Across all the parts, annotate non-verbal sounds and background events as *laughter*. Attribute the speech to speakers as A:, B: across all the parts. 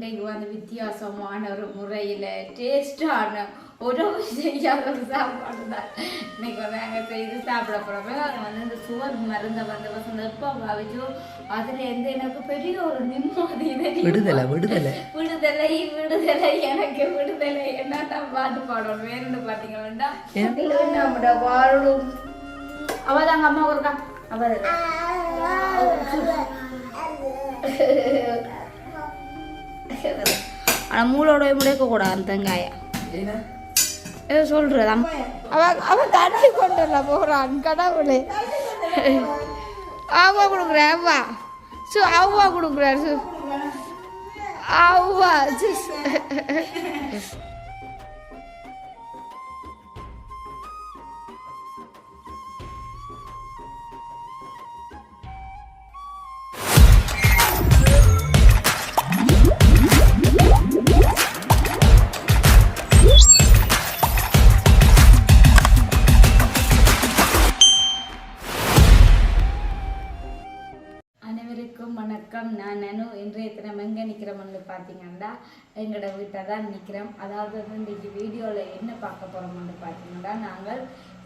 A: இன்னைக்கு வந்து வித்தியாசமான ஒரு முறையில் டேஸ்டான உறவு செய்யாத ஒரு சாப்பாடு தான் இன்னைக்கு வந்து நாங்கள் செய்து சாப்பிட போகிறோம் அது வந்து இந்த சுவர் மருந்தை வந்து வசந்த எப்போ பாவிச்சோ அதில் எந்த எனக்கு பெரிய ஒரு நிம்மதி
B: விடுதலை விடுதலை
A: விடுதலை விடுதலை எனக்கு விடுதலை என்ன தான் பாட்டு பாடணும் வேணும்னு பார்த்தீங்கன்னா நம்மட வாழும் அவதாங்க அம்மா ஒருக்கா அவர் ஆனால் மூளோட முடைக்க கூடாது அந்த தேங்காயை ஏதோ சொல்றது. அம்மா அவ அவ தண்ணி கொண்டு வரல போகிறான் கடவுளே. அவ்வா கொடுக்குறேன் அவ்வா சு அவ்வா கொடுக்குறாரு சு. அவ்வா பார்த்தீங்கன்னா எங்களோட வீட்டை தான் நிற்கிறோம் அதாவது வந்து இன்றைக்கி வீடியோவில் என்ன பார்க்க போகிறோம்னு பார்த்தீங்கன்னா நாங்கள்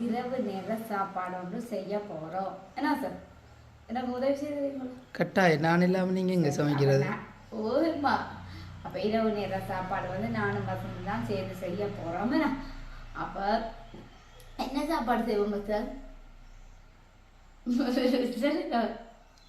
A: இரவு நேர சாப்பாடு ஒன்று செய்ய போகிறோம் என்ன சார்? எனக்கு உதவி செய்வீங்களா
B: கட்டாயம். நான் இல்லாமல் நீங்கள் எங்கே சமைக்கிறது?
A: ஓமா அப்போ இரவு நேர சாப்பாடு வந்து நானும் பசங்க தான் சேர்ந்து செய்ய போகிறோம் அப்போ என்ன சாப்பாடு செய்வோங்க சார். *laughs*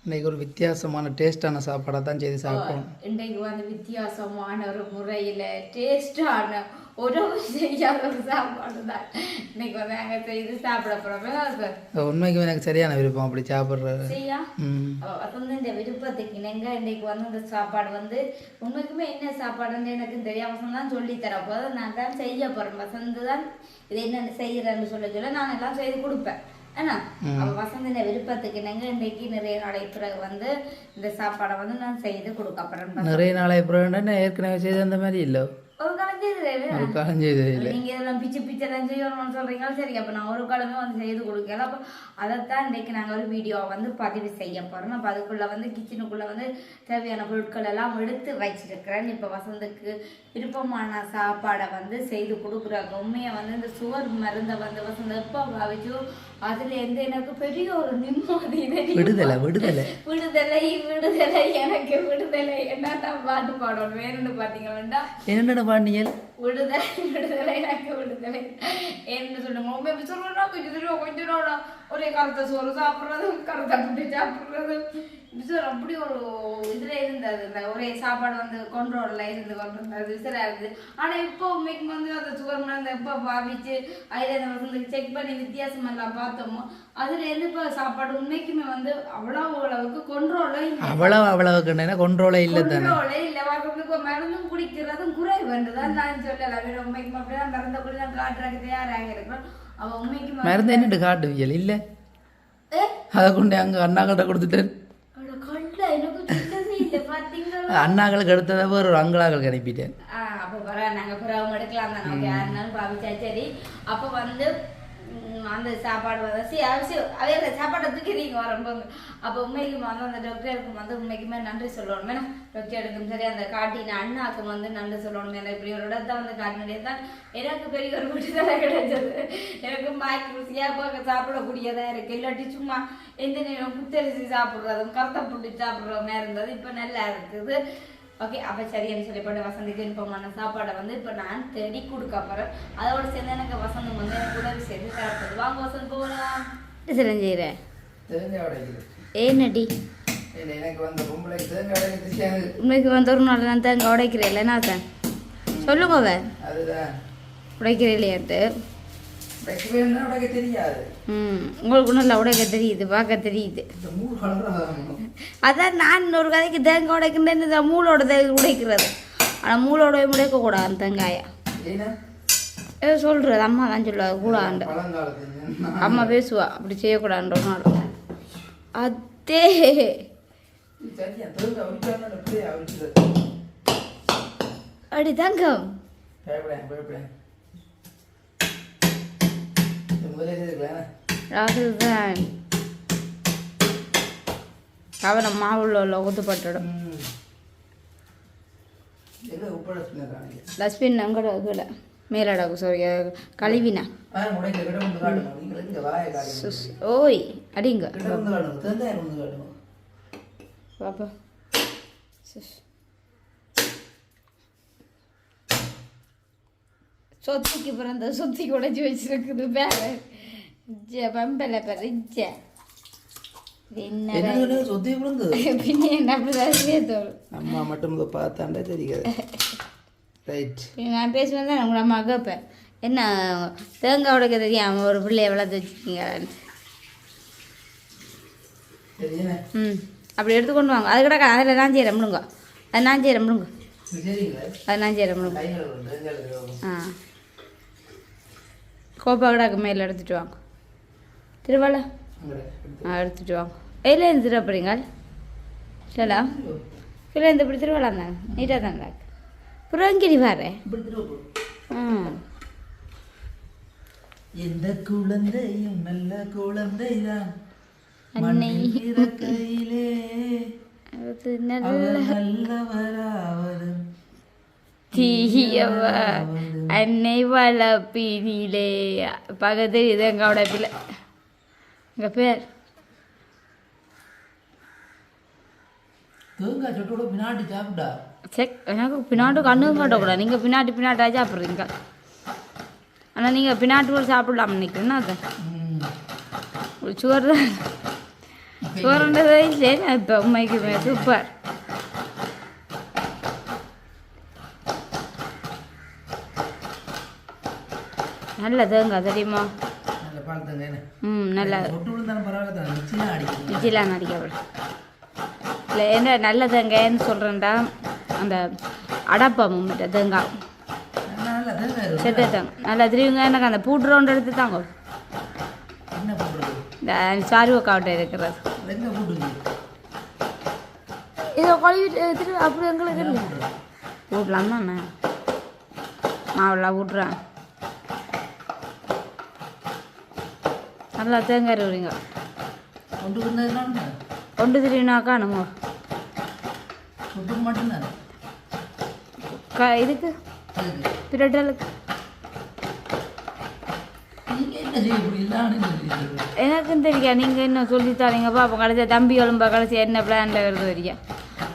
B: இன்னைக்கு ஒரு வித்தியாசமான டேஸ்டான சாப்பாடாக தான் செய்து சாப்பிடணும்
A: இன்றைக்கு வந்து வித்தியாசமான ஒரு முறையில் டேஸ்டான உறவு செய்யாத ஒரு சாப்பாடு தான். இன்னைக்கு வந்து நாங்கள் செய்து சாப்பிட போகிறோம் சார்
B: உண்மைக்கும் எனக்கு சரியான விருப்பம் அப்படி சாப்பிட்றது.
A: செய்யா
B: ம்.
A: அவ வந்து இந்த விருப்பத்துக்கு இணங்க இன்னைக்கு வந்து இந்த சாப்பாடு வந்து உண்மைக்குமே என்ன சாப்பாடுன்னு எனக்கு தெரியாம வசந்த் தான் சொல்லி தர போது நான் தான் செய்ய போறேன். வசந்து தான் இது என்ன செய்யறேன்னு சொல்ல சொல்ல நான் எல்லாம் செய்து கொடுப்பேன். ஏன்னா வசந்தின விருப்பத்துக்கு இணங்க இன்னைக்கு நிறைய நாளை பிறகு வந்து இந்த சாப்பாடை வந்து நான் செய்து கொடுக்க போறேன்
B: நிறைய நாளை அப்புறம் ஏற்கனவே செய்த அந்த மாதிரி இல்லை?
A: ஒரு காலம் செய்து
B: ஒரு காலம் செய்தது
A: நீங்க இதெல்லாம் பிச்சு பிச்செல்லாம் செய்யணும்னு சொல்றீங்க சரி அப்ப நான் ஒரு காலமே வந்து செய்து கொடுக்கல. அப்போ அதைத்தான் இன்னைக்கு நாங்க ஒரு வீடியோ வந்து பதிவு செய்ய போறோம். அப்ப அதுக்குள்ள வந்து கிச்சனுக்குள்ள வந்து தேவையான பொருட்கள் எல்லாம் எடுத்து வச்சிருக்கிறேன். இப்ப வசந்துக்கு விருப்பமான சாப்பாடை வந்து செய்து கொடுக்குறாங்க உண்மையை வந்து இந்த சுவர் மருந்தை வந்து வசந்த எப்போ பாவிச்சோ அதுல இருந்து எனக்கு பெரிய ஒரு நிம்மதி
B: விடுதலை விடுதலை.
A: விடுதலை விடுதலை. எனக்கு விடுதலை. என்ன தான் பாட்டு பாடணும்? வேணும்னு பாத்தீங்கன்னா
B: என்னென்ன பாண்டியல்
A: விடுதலை விடுதலை எனக்கு விடுதலை. என்ன சொல்லுங்க? உண்மை எப்படி கொஞ்சம் தூரம் கொஞ்சம் நாளா ஒரே கருத்தை சோறு சாப்பிட்றது கருத்தை புட்டி சாப்பிட்றது விசர் அப்படி ஒரு இதுல இருந்தது இந்த ஒரே சாப்பாடு வந்து கொண்டோடல இருந்து கொண்டிருந்தது விசிலா இருந்தது ஆனா இப்போ உண்மைக்கு வந்து அந்த சுகர் மருந்து எப்போ பாவிச்சு அதில் வந்து செக் பண்ணி வித்தியாசம் எல்லாம் பார்த்தோமோ அதுல இருந்து இப்போ சாப்பாடு உண்மைக்குமே வந்து அவ்வளவு அளவுக்கு கொண்டோல
B: அவ்வளவு அவ்வளவு கண்டனா கொண்ட்ரோலே இல்லை தானே?
A: கொண்டோலே இல்ல. வாக்குக்கு மருந்தும் குடிக்கிறதும் குறைவுன்றதான் நான் சொல்லல. வேற உண்மைக்கு அப்படிதான் மருந்த குடி நான் காட்டுறதுக்கு தயாராக இருக்கிறோம். அவ உண்மைக்கு
B: மருந்து என்னட்டு காட்டுவியல்? இல்லை. அதை கொண்டு அங்கே கொடுத்துட்டேன் அண்ணாக்களுக்கு ஒரு அனுப்பிட்டேன்.
A: அப்ப எடுக்கலாம். தான் பாவிச்சா சரி. அப்ப வந்து அந்த சாப்பாடு வசி அவசியம் அதே அந்த சாப்பாடை தூக்கி நீங்கள் வரும்போது. அப்போ உண்மைக்கு வந்து அந்த டாக்டருக்கும் வந்து உண்மைக்குமே நன்றி சொல்லணும். ஏன்னா டாக்டருக்கும் சரி அந்த காட்டின அண்ணாக்கும் வந்து நன்றி சொல்லணும். ஏன்னா இப்படி ஒரு இடத்த வந்து காட்டினே தான் எனக்கு பெரிய ஒரு விடுதலை கிடைச்சது. எனக்கு மாய்க்கு ருசியாக போக சாப்பிடக்கூடியதாக இருக்குது இல்லாட்டி சும்மா எந்த நேரம் புத்தரிசி சாப்பிட்றதும் கருத்தை பிடிச்சி சாப்பிட்ற மாதிரி இருந்தது. இப்போ நல்லா இருக்குது. ஓகே அப்போ சரின்னு சொல்லி போட்டு வசந்திக்கு விருப்பமான சாப்பாடை வந்து இப்போ நான் தேடி கொடுக்க போகிறேன் அதோட சேர்ந்து எனக்கு வசந்தம் வந்து எனக்கு உதவி செய்து தரப்போகுது. வாங்க வசந்த் போகலாம். சரி செய்கிறேன்
B: தேங்காய் உடைக்குது
A: ஏன்னடி
B: எனக்கு வந்த தேங்காய்
A: ஒரு நாள் நான் தேங்க உடைக்கிறேன் இல்லைன்னா சொல்லுங்க உடைக்கிறேன் இல்லையாட்டு உங்களுக்கு நல்லா உடைக்க தெரியுது பார்க்க தெரியுது. அதான் நான் ஒரு கதைக்கு தேங்காய் உடைக்கிறேன்னு இந்த மூளோட உடைக்கிறது? ஆனால் மூளோட உடைக்கக்கூடாது அந்த தேங்காயை. ஏதோ சொல்கிறது அம்மா தான் சொல்லுவாங்க கூடாண்டு அம்மா பேசுவா அப்படி செய்யக்கூடாதுன்ற நாள். அதே அடி தங்கம்.
B: பயப்படேன் பயப்படேன் முதல்ல இருக்கலாம்
A: ராகுல் தான் கவனம் மாவுள்ள உள்ள ஊத்துப்பட்டுடும்
B: ஸ்பின்னர் காணிக்க
A: டஸ்ட்பின் அங்கட கீழே. மேலடக்கு சாரி கழுவினா. ஓய் அடிங்க. பாப்பா. சுஸ் சொத்திக்கு பிறந்த சொத்தி உடைச்சி வச்சிருக்குது பேர
B: அம்மா மட்டும் பார்த்தாண்டே தெரியாது ரைட்
A: நான் பேசுவேன் தான் உங்களை அம்மா கேட்பேன் என்ன தேங்காய் உடைக்க தெரியாம ஒரு பிள்ளைய வளர்த்து வச்சுருக்கீங்க
B: சரியா
A: ம் அப்படி எடுத்து கொண்டு வாங்க அது கூட அதில் நான் செய்கிறேன் முடுங்க அது நான் செய்கிறேன்
B: சரிங்களா
A: அது நான் செய்கிறேன்
B: தேங்காய்
A: ஆ கோப்பா கடாக்கு மேலே எடுத்துட்டு வாங்க திருவாள ஆ எடுத்துட்டு வாங்க எதில் இருந்து திருப்பறீங்க இல்லைடா இல்லை இந்த இப்படி திருவாளா இருந்தாங்க நீட்டாக தாங்க புறங்கிரி வாரு ம்
B: எந்த குழந்தையும் நல்ல குழந்தைதான்.
A: அன்னை. தீயவ வளப்பினிலே. பக்கத்து இது எங்களோட பிள்ளை. எங்கள் பேர்?
B: தேங்காய் சொட்டோட பின்னாடி
A: செக் எனக்கு பின்னாடி கண்ணு காட்டக்கூடாது. நீங்கள் பின்னாடி பின்னாடி சாப்பிட்றீங்க. ஆனால் நீங்கள் பின்னாடி கூட சாப்பிடலாம் நினைக்கிறேன்னா அது? சுவர் தான். சுவர்ன்றதே இப்போ உண்மைக்குமே சூப்பர் நல்ல தேங்காய் தெரியுமா? ம் நல்லா
B: சொட்டு விழுந்தாலும் பரவாயில்ல தான் நிச்சயம் அடிக்குது
A: விஜிலாம் நடிக்கப்படும் இல்லை என்ன நல்ல தேங்காய்ன்னு சொல்கிறேன்டா அந்த அடப்பம் மற்ற தேங்காய். செத்த தேங்காய் நல்லா திருவிங்க எனக்கு அந்த பூட்டு ரவுண்ட் எடுத்து தாங்க. இந்த சாருவக்காவட்டை இருக்கிறது.
B: எங்கே போட்டுங்க
A: இதை கழுவிட்டு திரு அப்படி எங்களுக்கு வீட்லாம் தானே மாவெல்லாம் விட்றேன் நல்லா தேங்காய் வருவீங்க
B: கொண்டு வந்ததுனால
A: ஒன்று திருவினா காணுமோ
B: மட்டும்தான்
A: க இதுக்கு?
B: அதுக்கு
A: பிரட்டலுக்கு. எனக்கும் தெரியா நீங்கள் என்ன சொல்லித்தாரீங்க பாப்பா கடைசியாக தம்பி எலும்பா கடைசியாக என்ன பிளானில் வருது வரையா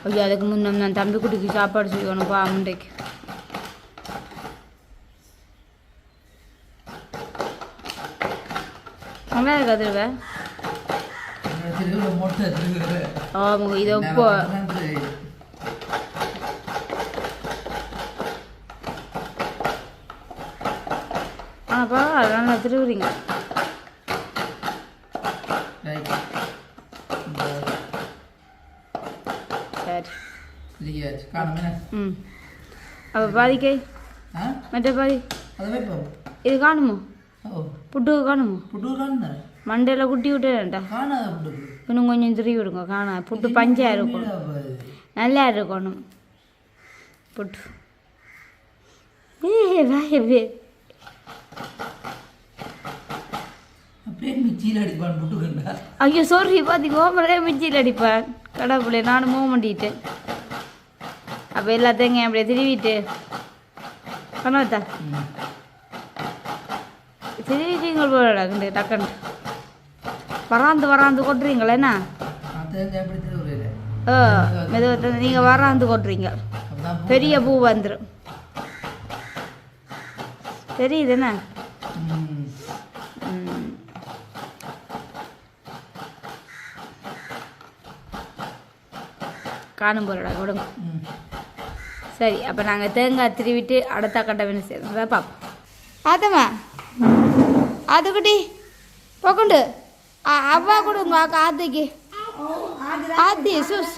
A: ஐயோ அதுக்கு முன்னம் நான் தம்பி குட்டிக்கு சாப்பாடு செய்யணும் பா முண்டைக்கு நல்லா இருக்கா திருவே?
B: திருவிழா மொட்டை திருவிழா
A: ஆமாம் இது இப்போ ஆனாப்பா நல்லா திருவுறீங்க ம். அப்போ பாதிக்கை. மற்ற பாதி. இது காணுமோ?
B: ஓ
A: புட்டு காணுமோ
B: புட்டு காணுதானே
A: மண்டையில் குட்டி விட்டுறேன்டா இன்னும் கொஞ்சம் திருவி விடுங்க காணா புட்டு பஞ்சா இருக்கணும் நல்லா இருக்கணும் புட்டு ஏ வாய வே
B: பேர் மிச்சியில் அடிப்பான் புட்டு கண்டா
A: ஐயோ சாரி பாத்தீங்க ஓமரே மிச்சியில் அடிப்பேன் கடவுளே நானும் மோக மாட்டிட்டேன் அப்போ எல்லாத்தையும் அப்படியே திருவிட்டு கண்ணாத்தா திருவிட்டீங்க போடா டக்குன்னு. வராந்து வராந்து கொட்டுறீங்களே என்ன? ஓ மெதுவாக நீங்கள் வராந்து கொட்டுறீங்க. பெரிய பூ வந்துடும் தெரியுது என்ன? காணும் போலடா கொடுங்க.
B: ம்.
A: சரி அப்போ நாங்கள் தேங்காய் திருவிட்டு அடுத்த கட்ட சேர்ந்து. பார்ப்போம் ஆத்தம்மா. ஆத்துக்குட்டி போக்குண்டு. அவ்வா கொடுங்க அக்கா ஆத்திக்கு. ஆத்தி சுஸ்.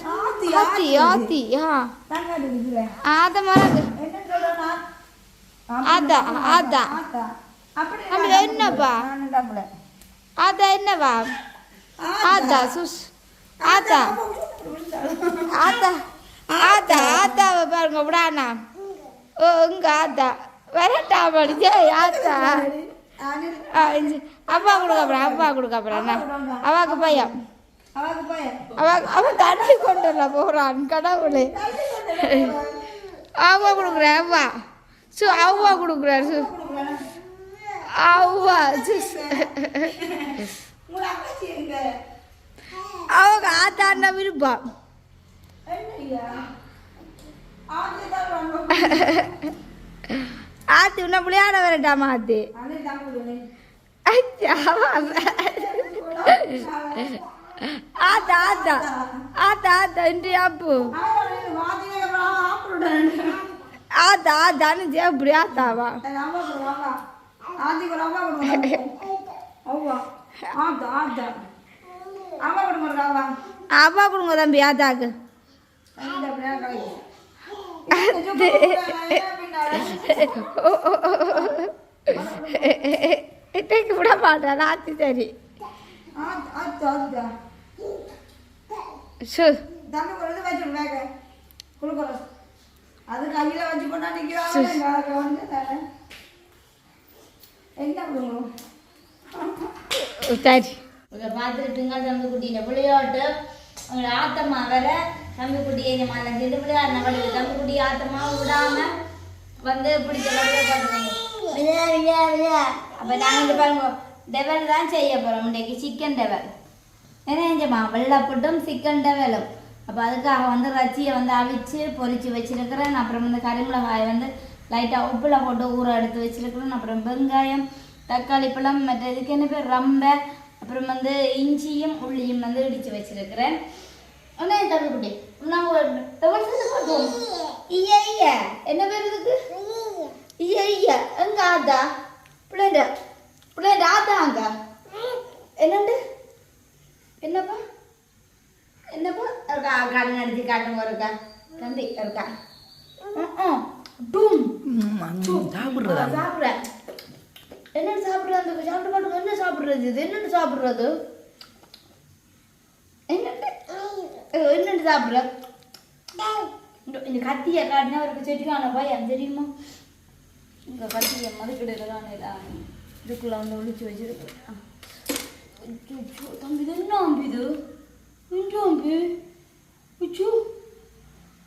A: ஆத்தி ஆத்தி ஆ. ஆத்தம்மா ஆத்தா ஆத்தா. அப்படி என்னப்பா? ஆத்தா என்னவா? ஆத்தா சுஸ். ஆத்தா. ஆத்தா ஆத்தா ஆத்தாவை பாருங்க விடாண்ணா. ஓ இங்க ஆத்தா. வரட்டா படிச்சே ஆத்தா. அப்பா கொடுக்க அப்புறம் அப்பா கொடுக்க அப்புறம் அவாக்கு பையன் அவ அவன் தண்ணி கொண்டுல போகிறான் கடவுளே
C: அவ்வா கொடுக்குறேன் அவ்வா சு அவ்வா கொடுக்குறாரு சு அவ்வா அவங்க ஆத்தாண்ட விருப்பம்
D: என்னய்யா ஆச்சு
C: ஆத்தி உன்ன விளையாட வரட்டாமா ஆத்தி
D: அதே தான்
C: ஆத்தா ஆத்தா ஆத்தா ஆத்தா இன்று அப்பு ஆத்தா ஆத்தான்னு அப்படி ஆத்தாவா அவ்வா கொடுங்க தம்பி ஆத்தாக்கு *laughs* இட்டைக்கு விட மாட்டேன் ஆத்தி சரி சு
D: அது கையில வச்சு கொண்டா நிக்கிறாங்க என்ன பண்ணுவோம்
C: சரி
A: பார்த்துட்டுங்க தம்பி குட்டியில விளையாட்டு ஆத்தம்மா வேற தம்பி குட்டி எங்க மனம் சேர்ந்து தம்பி குட்டி ஆத்தம்மா விடாம வந்து பிடிச்ச வழியை பார்த்துருங்க விளையா அப்போ நாங்கள் பாருங்க டெவல் தான் செய்ய போகிறோம் இன்றைக்கு சிக்கன் டெவல் என்ன செஞ்சம்மா வெள்ளைப்பட்டும் சிக்கன் டெவலும் அப்போ அதுக்காக வந்து ரச்சியை வந்து அவிச்சு பொறிச்சு வச்சிருக்கிறேன். அப்புறம் வந்து கறிமிளகாய் வந்து லைட்டாக உப்புல போட்டு ஊற எடுத்து வச்சிருக்கிறேன். அப்புறம் வெங்காயம் தக்காளி பழம் மற்ற இதுக்கு என்ன பேர்? ரம்பை. அப்புறம் வந்து இஞ்சியும் உள்ளியும் வந்து இடித்து வச்சிருக்கிறேன். என்ன தள்ளுக்குட்டி நாங்கள் டெவல் செஞ்சு பார்த்தோம் ஐயா ஐயா. என்ன பேர் இதுக்கு ஐயா ஐயா. எங்க ஆத்தா? பிள்ளைண்ட பிள்ளைண்ட ஆத்தா அங்க? என்னண்டு? என்னப்பா? என்னப்பா? இருக்கா கடன் அடிச்சு காட்டுங்க இருக்கா. தம்பி இருக்கா. டூம்.
B: சாப்பிட்றதா
A: சாப்பிட்ற என்ன சாப்பிட்ற அந்த சாப்பிட்டு பாட்டுங்க என்ன சாப்பிட்றது இது? என்னென்னு சாப்பிட்றது என்னண்டு என்னென்னு சாப்பிட்ற? இந்த- இந்த கத்தியை காட்டினா அவருக்கு செடிக்கான பயம் தெரியுமா? இந்த கத்தியை மதுக்கிடையில தான் இதுக்குள்ள வந்து ஒழிச்சு வச்சிருக்கேன். தம்பி இது என்ன அம்பி இது? என்ன அம்பி? பிச்சு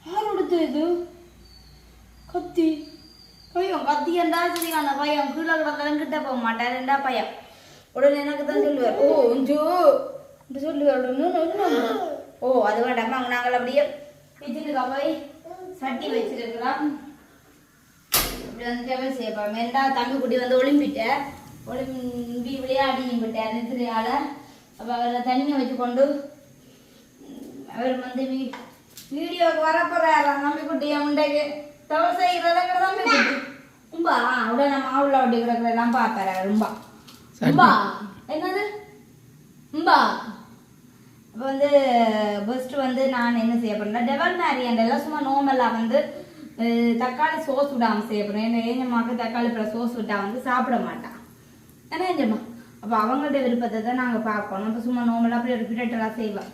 A: யார் எடுத்த இது? கத்தி. பையன் கத்தி என்றா சரியான பையன் கீழே கிடந்தாலும் கிட்ட போக மாட்டேன். ரெண்டா பையன் உடனே எனக்கு தான் சொல்லுவார். ஓ இஞ்சோ சொல்லுவார். உடனே என்ன? ஓ அது வேண்டாமா நாங்கள் அப்படியே கிச்சனுக்கு போய் சட்டி வச்சிருக்கிறோம் இப்படி வந்து டேபிள் செய்யப்பா மெண்டா தம்பி குட்டி வந்து ஒளிம்பிட்டேன் ஒளிம்பி விளையாடியும் விட்டார் நித்திரையால் அப்போ அவரை தண்ணியை வச்சு கொண்டு அவர் வந்து வீ வீடியோக்கு வர போறாராம் தம்பி குட்டி முண்டைக்கு. தவறு செய்கிறதங்க தம்பி குட்டி. உம்பா உடனே நம்ம ஆவுல அப்படி கிடக்குறதெல்லாம் பார்ப்பாரு ரொம்ப உம்பா என்னது? உம்பா. இப்போ வந்து ஃபஸ்ட்டு வந்து நான் என்ன செய்ய போறேன் டெவல் மேரியண்டெல்லாம் சும்மா நார்மலாக வந்து தக்காளி சோஸ் விடாமல் செய்ய போகிறேன் ஏன்னா ஏஞ்சம்மாவுக்கு தக்காளி பழம் சோஸ் விட்டா வந்து சாப்பிட மாட்டான் என்ன ஏஞ்சம்மா அப்போ அவங்கள்ட்ட விருப்பத்தை தான் நாங்கள் பார்க்கணும். இப்போ சும்மா நார்மலாக அப்படியே ஒரு பிரெட்டெல்லாம் செய்வேன்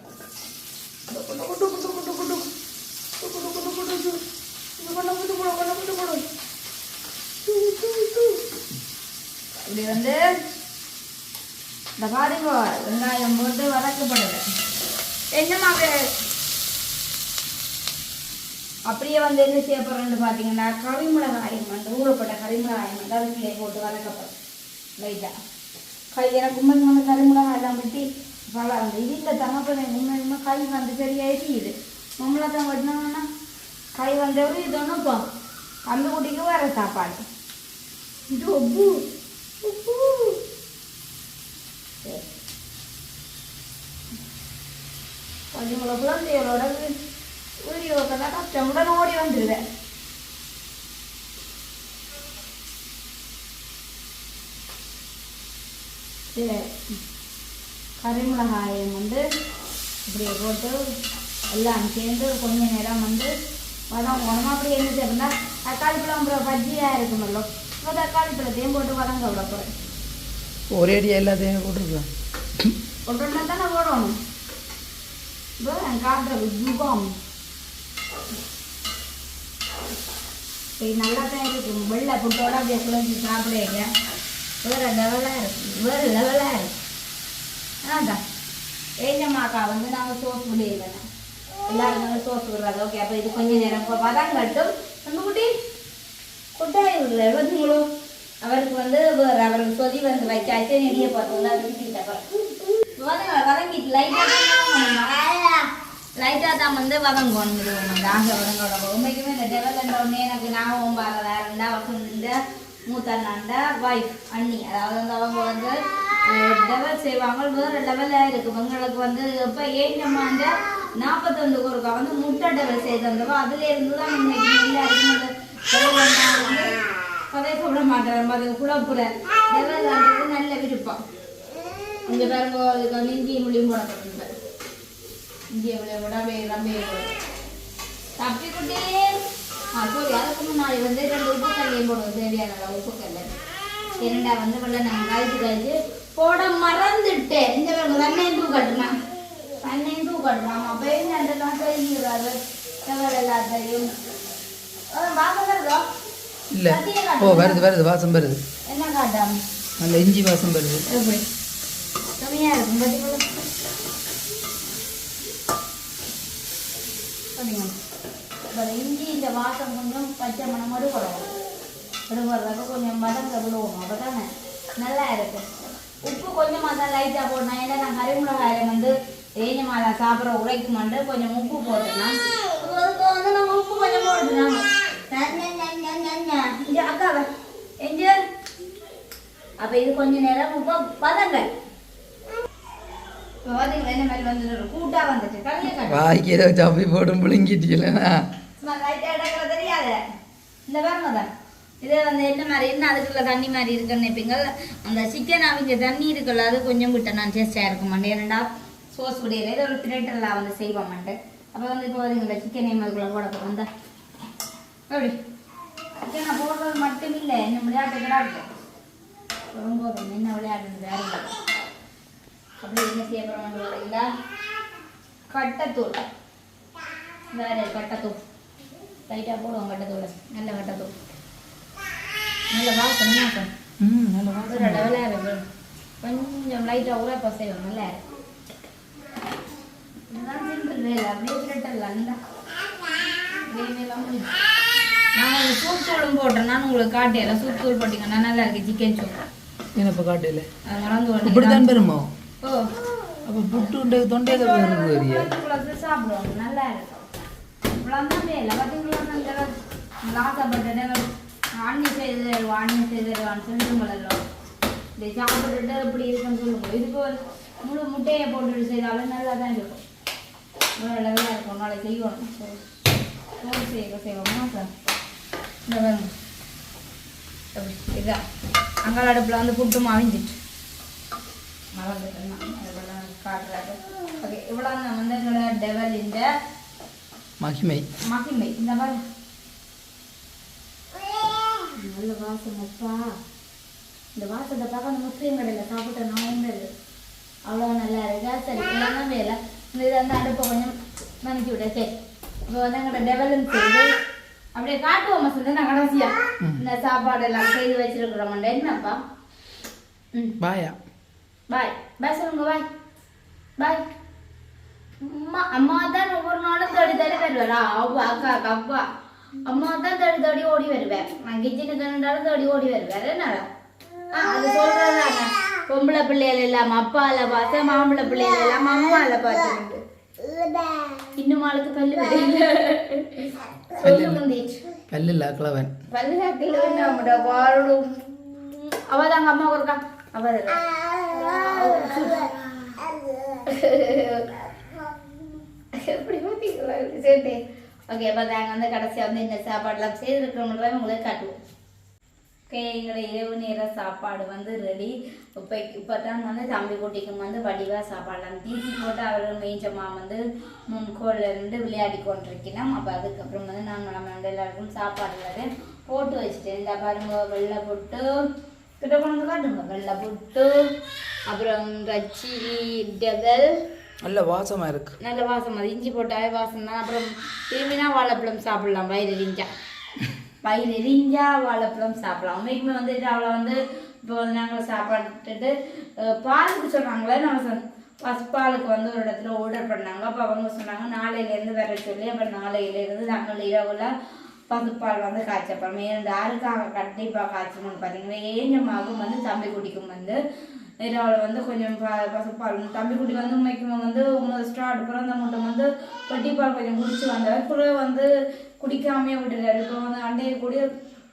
A: இப்படி வந்து இந்த பாருங்க வெங்காயம் போட்டு வதக்கப்படுது. என்ன அப்படியே அப்படியே வந்து என்ன செய்ய பார்த்தீங்கன்னா கறிமிளகாயம் வந்து ஊறப்பட்ட கறிமிளகாயம் வந்து அதுக்குள்ளே போட்டு வதக்கப்படும் லைட்டாக கை எனக்கு உண்மைக்கு வந்து கறிமிளகாய் எல்லாம் வெட்டி பல அந்த இதில் தங்கப்பட உண்மையுமே கை வந்து சரியாக எரியுது. நம்மள தான் வெட்டினாங்கன்னா கை வந்தவரு இது ஒன்றுப்பா அந்த குட்டிக்கு வர சாப்பாடு. இது உப்பு உப்பு சரி. கொஞ்சம் குழந்தைகளோட வீடியோ கதை கஷ்டம் உடனே ஓடி வந்துடுவேன் கறிமிளகாயம் வந்து இப்படியே போட்டு எல்லாம் சேர்ந்து கொஞ்ச நேரம் வந்து வதம் உடம்பு அப்படி என்ன செய்யணும்னா தக்காளி பழம் அப்புறம் பஜ்ஜியாக இருக்குமல்லோ இப்போ தக்காளி பழத்தையும் போட்டு வதங்க விட போகிறேன்
B: ஒரே அடியா எல்லாத்தையும் போட்டுருக்கலாம்.
A: உடனே தானே போடணும். இப்போ காட்டுறது ஜுபாம் சரி நல்லா தான் இருக்கும் வெள்ளை புட்டோட அப்படியே குழந்தை சாப்பிடுங்க வேறு லெவலாக இருக்கும் வேறு லெவலாக இருக்கும் அதான் ஏஞ்சம்மாக்கா வந்து நாங்கள் சோஸ் விடையில எல்லாரும் நாங்கள் சோஸ் விடுறாங்க ஓகே அப்போ இது கொஞ்சம் நேரம் இப்போ வதங்கட்டும் கண்ணுக்குட்டி கொட்டாய் விடுற பார்த்தீங்களோ அவருக்கு வந்து வேற அவருக்கு சொல்லி வந்து வைக்காச்சு நெடிய பார்த்தோம்ல அது வதங்க வதங்கிட்டு லைட்டாக லைட்டாக தான் வந்து வதங்குவோம் அந்த ஆசை வதங்கோட உண்மைக்குமே இந்த டெவலண்ட் ஒன்று எனக்கு ஞாபகம் பாரதா இருந்தா வசந்த மூத்தண்ணாண்ட வைஃப் அண்ணி. அதாவது வந்து அவங்க வந்து டெவல் செய்வாங்க. வேறு லெவலாக இருக்குது இவங்களுக்கு வந்து இப்போ ஏஞ்சம்மாண்ட நாற்பத்தொண்டு ஒருக்கா வந்து முட்டை டெவல் செய்து வந்தவோ அதுல தான் இன்னைக்கு எல்லாருக்கும் அந்த வந்து கதை சொல்ல மாட்டேன் அது குழப்புற டெவல் நல்ல விருப்பம். இங்க பாருங்க அதுக்கு வந்து இஞ்சி மொழியும் போடப்பட்டிருந்தேன் இந்திய விளையாட ரம்பே தப்பி குட்டி. சரி அதுக்கு முன்னாடி வந்து ரெண்டு உப்பு கல்லையும் போடுவோம் தேவையான உப்பு கல்லை இரண்டா வந்து வெள்ள நாங்கள் கழிச்சு கழிச்சு போட மறந்துட்டேன். இந்த பாருங்க தண்ணையும் தூ கட்டுனான் தண்ணையும் தூ கட்டுனான் அப்போ என்னன்றலாம் தெரிஞ்சுக்கிறாரு தவறு எல்லாத்தையும் வாங்க வருதோ?
B: இல்லை. ஓ வருது வருது வாசம் வருது.
A: என்ன காட்டாம?
B: நல்ல இஞ்சி வாசம் வருது.
A: எப்படி கம்மியாக இருக்கும் பார்த்தீங்களா பார்த்தீங்களா இஞ்சி இந்த வாசம் கொஞ்சம் பச்சை மணம் எடுக்கணும் விடுபடுறதுக்கு கொஞ்சம் மதங்க விடுவோம் அப்போ தானே நல்லா இருக்கும் உப்பு கொஞ்சமாக தான் லைட்டாக போடணும் ஏன்னா நான் கறிமிளகாயில் வந்து ஏஞ்ச மாதா சாப்பிட்ற உரைக்கும் வந்து கொஞ்சம் உப்பு போட்டேன்னா அதுக்கு வந்து நம்ம உப்பு கொஞ்சம் போட்டுனாங்க இங்கே அக்காவை எங்க அப்போ இது கொஞ்சம் நேரம் உப்ப பதங்கள் இப்போ பார்த்தீங்களா என்ன மாதிரி வந்துட்டு கூட்டா வந்துட்டு கல்லையை காட்டு
B: வாய்க்கு ஏதோ சப்பி
A: எடுக்கிற தெரியாத. இந்த பாருங்க இது வந்து என்ன மாதிரி என்ன அதுக்குள்ள தண்ணி மாதிரி இருக்குன்னு நினைப்பீங்க? அந்த சிக்கன் அவிஞ்ச தண்ணி இருக்குல்ல அது கொஞ்சம் விட்ட நான் டேஸ்டாக இருக்க மாட்டேன் ஏன்னா சோஸ் உடைய ஏதோ ஒரு திரட்டெல்லாம் வந்து செய்வோம் மாட்டேன் அப்போ வந்து இப்போ பார்த்தீங்களா சிக்கன் அதுக்குள்ள போட போகிறோம் தான் எப்படி சிக்கனை போடுறது மட்டும் இல்லை என்ன விளையாட்டு கிடாது ரொம்ப என்ன விளையாடுறது வேறு அப்படி என்ன செய்ய போகிறோம்னா கட்டத்தூள் வேற கட்டத்தூள் லைட்டாக போடுவோம் கட்டத்தூள் நல்ல கட்டத்தூள் நல்ல வாசம் வாசம்
B: ம் நல்ல வாசம்
A: ஒரு லெவலாக இருக்கும் கொஞ்சம் லைட்டாக உரைப்பா செய்வோம் நல்லா இருக்கும் இதுதான் சிம்பிள் வேலை அப்படியே திரட்டலாம் இந்த நாங்கள் சூப் தூளும் போட்டோம் நான் உங்களுக்கு காட்டியல சூப் தூள் போட்டிங்கன்னா நல்லா இருக்கு சிக்கன் சூப்
B: எனக்கு காட்டல
A: அது மறந்து
B: இப்படித்தான் பெருமோ அப்போ புட்டு தொண்டையில் வருது வரிய
A: குழந்தை சாப்பிடுவாங்க. நல்லா இருக்கும் இவ்வளோதான் வேலை பார்த்தீங்களா ஆசைப்பட்டுட்டு அண்ணி செய்து தருவா அண்ணி செய்து தருவான்னு சொல்லிட்டு வளரலாம் இதை சாப்பிட்டுட்டு எப்படி இருக்குன்னு சொல்லுங்க இதுக்கு ஒரு முழு முட்டையை போட்டுட்டு செய்தாலும் நல்லா தான் இருக்கும். வேறு லெவலாக இருக்கும். நாளைக்கு செய்வோம் சரி. சோறு செய்ய செய்வோமா சார். இந்த இதான் அங்காள அடுப்பில் வந்து புட்டு மாவிஞ்சிட்டு. மறந்துட்டேன் நான் அதெல்லாம் காட்டுறாரு ஓகே இவ்வளோ நான் வந்து எங்களோட டெவல் இந்த
B: மகிமை.
A: மகிமை. இந்த மாதிரி நல்ல வாசம் அப்பா இந்த வாசத்தை பார்க்க அந்த முஸ்லீம் கடையில் சாப்பிட்ட நான் இருந்தது அவ்வளோ நல்லா இருக்கா சரி தான் வேலை இந்த இதை வந்து அடுப்பை கொஞ்சம் நனைச்சி விட சரி இப்போ வந்து எங்களோட டெவலப் செய்து அப்படியே காட்டுவோம் மசந்த நான் கடைசியா. இந்த சாப்பாடு எல்லாம் செய்து வச்சிருக்கிறோம். என்னப்பா ம்
B: பாயா.
A: பாய் பாய் சொல்லுங்க பாய் பாய் அம்மா அம்மா தான் ஒவ்வொரு நாளும் தேடி தேடி வருவாரா அவ்வா அக்கா அக்கா அவ்வா. அம்மா தான் தேடி தேடி ஓடி வருவேன். நான் கிச்சனுக்கு நின்றாலும் தேடி ஓடி வருவார் என்னடா ஆ அது சொல்றதாங்க பொம்பளை பிள்ளைகள் எல்லாம் அப்பால பார்த்து மாம்பளை பிள்ளைகள் எல்லாம் அம்மால பார்த்து இன்னும் ஆளுக்கு பல்லு
B: பல்லு
A: பல்லு வாழும் அவதாங்க அம்மா ஒருக்கா சரி ஓகே அப்போ நாங்கள் வந்து கடைசியாக வந்து இந்த சாப்பாடுலாம் செய்திருக்கிறோம்ன்றதை உங்களுக்கு காட்டுவோம். ஓகே எங்களை இரவு நேர சாப்பாடு வந்து ரெடி இப்போ இப்போ தான் வந்து தம்பி குட்டிக்கும் வந்து வடிவாக சாப்பாடலாம் தீசி போட்டு அவர் மேய்ச்சம்மா வந்து முன்கோல்ல இருந்து விளையாடி கொண்டிருக்கணும் அப்போ அதுக்கப்புறம் வந்து நாங்கள் நம்ம வந்து எல்லாருக்கும் சாப்பாடு போட்டு வச்சுட்டேன் இந்த பாருங்க வெள்ளை போட்டு கிட்ட கொண்டு காட்டுங்க வெள்ளை போட்டு அப்புறம் ரச்சி டெவல்.
B: நல்ல வாசமாக இருக்கு.
A: நல்ல வாசம். அது இஞ்சி போட்டாவே வாசம் தான். அப்புறம் திரும்பினா வாழைப்பழம் சாப்பிடலாம். வயிறு எரிஞ்சா வயிறு எரிஞ்சா வாழைப்பழம் சாப்பிடலாம். உண்மைக்குமே வந்து இது அவளை வந்து இப்போ வந்து நாங்கள் சாப்பாட்டுட்டு பாலுக்கு சொன்னாங்களே நம்ம சொன்ன ஃபஸ்ட் பாலுக்கு வந்து ஒரு இடத்துல ஆர்டர் பண்ணாங்க. அப்போ அவங்க சொன்னாங்க நாளையிலேருந்து வர சொல்லி அப்போ நாளையிலேருந்து நாங்கள் இரவுல பசுப்பால் வந்து காய்ச்சப்பறம் ஏன் ஆறுக்காக கண்டிப்பாக காய்ச்சணும்னு பார்த்தீங்கன்னா ஏஞ்சமாகும் வந்து தம்பி குடிக்கும் வந்து இரவில் வந்து கொஞ்சம் ப பசுப்பால் தம்பி குட்டி வந்து உண்மைக்கும் வந்து ஸ்டார்ட் பிறந்த முட்டை வந்து பொட்டிப்பால் கொஞ்சம் குடிச்சு வந்தார் பிறகு வந்து குடிக்காமே விட்டுறாரு இப்போ வந்து அண்டைய கூடிய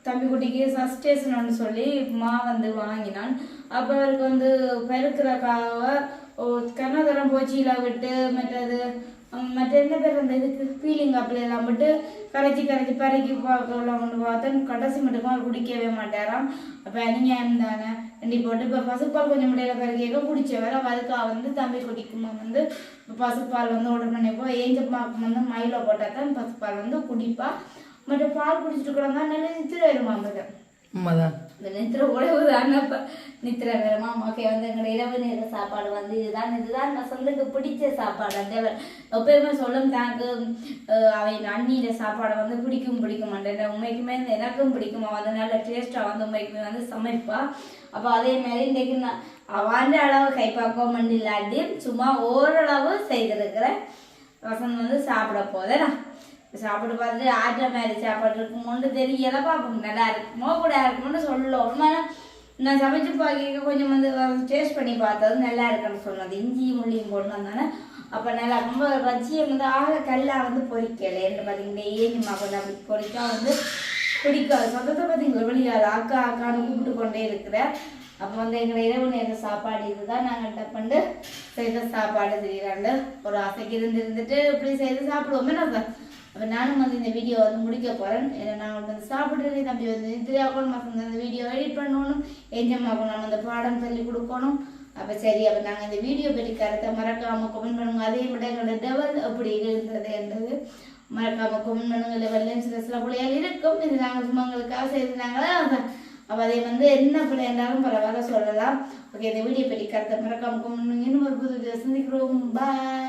A: தம்பி குட்டிக்கு சஸ்டேஷன் சொல்லி மா வந்து வாங்கினான். அப்போ அவருக்கு வந்து பெருக்கிறக்காக கண்ணதரம் போச்சியில விட்டு மற்றது மற்ற என்ன பேர் அந்த இதுக்கு ஃபீலிங் அப்படி எல்லாம் போட்டு கரைச்சி கரைச்சி பறக்கி பார்க்கலாம் கொண்டு கடைசி மட்டுமா அவர் குடிக்கவே மாட்டாராம். அப்போ அநியாயம் தானே? ரெண்டி போட்டு இப்போ பசுப்பால் கொஞ்சம் முடியல பறக்க குடிச்சவர் அப்ப அதுக்காக வந்து தம்பி குடிக்குமா வந்து பசுப்பால் வந்து ஆர்டர் பண்ணிப்போ ஏஞ்சப்பாக்கு வந்து மயில போட்டால் தான் பசுப்பால் வந்து குடிப்பா. மற்ற பால் குடிச்சிட்டு கூட தான் நல்ல வருமா அந்த
B: உண்மைதான்.
A: இந்த நித்திர உழவு அண்ணப்ப நித்திர வேறமா ஓகே வந்து எங்களோட இரவு நேர சாப்பாடு வந்து இதுதான் இதுதான். நான் சொந்தக்கு பிடிச்ச சாப்பாடு அந்த எப்பயுமே சொல்லும் தாங்க அவை அண்ணியில சாப்பாடை வந்து பிடிக்கும் பிடிக்க மாட்டேன் உண்மைக்குமே இந்த எனக்கும் பிடிக்கும். வந்து நல்ல டேஸ்ட்டாக வந்து உண்மைக்குமே வந்து சமைப்பா. அப்போ அதே மாதிரி இன்றைக்கு நான் அவாண்ட அளவு கைப்பாக்கம் இல்லாட்டி சும்மா ஓரளவு செய்திருக்கிறேன். வசந்த் வந்து சாப்பிட போதேனா சாப்பிட்டு பார்த்துட்டு ஆற்ற மாதிரி சாப்பாடு இருக்குமோன்னு தெரியல பார்ப்போம்? நல்லா இருக்குமோ கூட இருக்குமோன்னு சொல்லலாம் நான் சமைச்சு பார்க்க கொஞ்சம் வந்து டேஸ்ட் பண்ணி பார்த்தது நல்லா இருக்குன்னு சொன்னது. இஞ்சியும் முள்ளியும் போட்டு வந்தானே அப்போ நல்லா ரொம்ப வச்சியை வந்து ஆக கல்லாக வந்து பொரிக்கலை என்று பார்த்தீங்கன்னா ஏனிமா கொஞ்சம் அப்படி பொரிக்கா வந்து பிடிக்காது. சொந்தத்தை பார்த்தீங்களா வெளியால் அக்கா அக்கான்னு கூப்பிட்டு கொண்டே இருக்கிறேன் அப்போ வந்து எங்களை இரவு நேர சாப்பாடு இதுதான். நாங்கள் டப்பண்டு செய்த சாப்பாடு தெரியுறாண்டு ஒரு அசைக்கு இருந்து இருந்துட்டு இப்படி செய்து சாப்பிடுவோமே நான் அப்போ நானும் வந்து இந்த வீடியோ வந்து முடிக்க போகிறேன் ஏன்னா நாங்கள் வந்து சாப்பிட்றது தம்பி வந்து திரியாக்கணும் மாதம் அந்த வீடியோ எடிட் பண்ணணும். எஞ்சமாகணும் நம்ம அந்த பாடம் சொல்லி கொடுக்கணும். அப்போ சரி அப்போ நாங்கள் இந்த வீடியோ பற்றி கருத்தை மறக்காமல் கமெண்ட் பண்ணுங்க. அதே விட எங்களோட டெவல் அப்படி இருந்தது என்றது மறக்காமல் கமெண்ட் பண்ணுங்க. லெவல்லையும் சில சில பிள்ளைகள் இருக்கும். இது நாங்கள் சும்மா எங்களுக்காக செய்திருந்தாங்களா அப்போ அதை வந்து என்ன பிள்ளை இருந்தாலும் பரவாயில்ல சொல்லலாம். ஓகே இந்த வீடியோ பற்றி கருத்தை மறக்காம கமெண்ட் பண்ணுங்க. இன்னும் ஒரு புது video சந்திக்கிறோம். பாய்